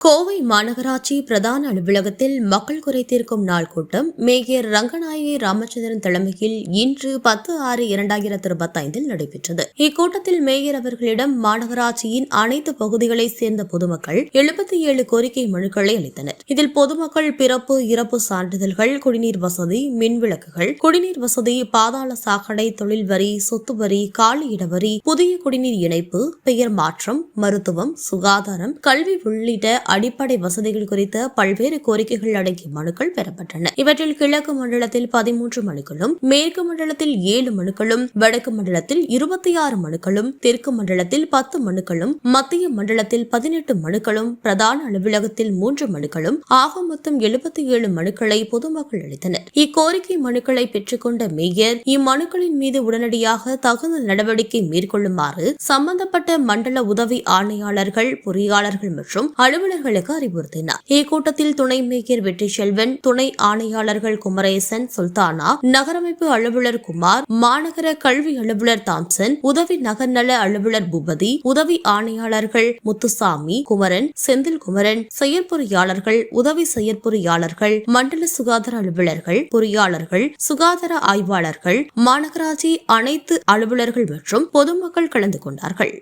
கோவை மாநகராட்சி பிரதான அலுவலகத்தில் மக்கள் குறை தீர்க்கும் நாள் கூட்டம். மேயர் ரங்கநாயகி ராமச்சந்திரன் தலைமையில் இன்று பத்து ஆறு இரண்டாயிரத்து இருபத்தைந்தில் நடைபெற்றது. இக்கூட்டத்தில் மேயர் அவர்களிடம் மாநகராட்சியின் அனைத்து பகுதிகளைச் சேர்ந்த பொதுமக்கள் எழுபத்தி ஏழு கோரிக்கை மனுக்களை அளித்தனர். இதில் பொதுமக்கள் பிறப்பு இறப்பு சான்றிதழ்கள் குடிநீர் வசதி மின் விளக்குகள் குடிநீர் வசதி பாதாள சாக்கடை தொழில் வரி சொத்து வரி காலியிட வரி புதிய குடிநீர் இணைப்பு பெயர் மாற்றம் மருத்துவம் சுகாதாரம் கல்வி உள்ளிட்ட அடிப்படை வசதிகள் குறித்த பல்வேறு கோரிக்கைகள் அடங்கிய மனுக்கள் பெறப்பட்டன. இவற்றில் கிழக்கு மண்டலத்தில் பதிமூன்று மனுக்களும் மேற்கு மண்டலத்தில் ஏழு மனுக்களும் வடக்கு மண்டலத்தில் இருபத்தி ஆறு மனுக்களும் தெற்கு மண்டலத்தில் பத்து மனுக்களும் மத்திய மண்டலத்தில் பதினெட்டு மனுக்களும் பிரதான அலுவலகத்தில் மூன்று மனுக்களும் ஆக மொத்தம் எழுபத்தி ஏழு மனுக்களை பொதுமக்கள் அளித்தனர். இக்கோரிக்கை மனுக்களை பெற்றுக்கொண்ட மேயர் இம்மனுக்களின் மீது உடனடியாக தகுந்த நடவடிக்கை மேற்கொள்ளுமாறு சம்பந்தப்பட்ட மண்டல உதவி ஆணையாளர்கள் பொறியாளர்கள் மற்றும் அலுவலர்களுக்கு அறிவுறுத்தினார். இக்கூட்டத்தில் துணை மேயர் வெற்றி செல்வன் துணை ஆணையாளர்கள் குமரேசன் சுல்தானா நகரமைப்பு அலுவலர் குமார் மாநகர கல்வி அலுவலர் தாம்சன் உதவி நகர்நல அலுவலர் பூபதி உதவி ஆணையாளர்கள் முத்துசாமி குமரன் செந்தில் குமரன் செயற்பொறியாளர்கள் உதவி செயற்பொறியாளர்கள் மண்டல சுகாதார அலுவலர்கள் பொறியாளர்கள் சுகாதார ஆய்வாளர்கள் மாநகராட்சி அனைத்து அலுவலர்கள் மற்றும் பொதுமக்கள் கலந்து கொண்டார்கள்.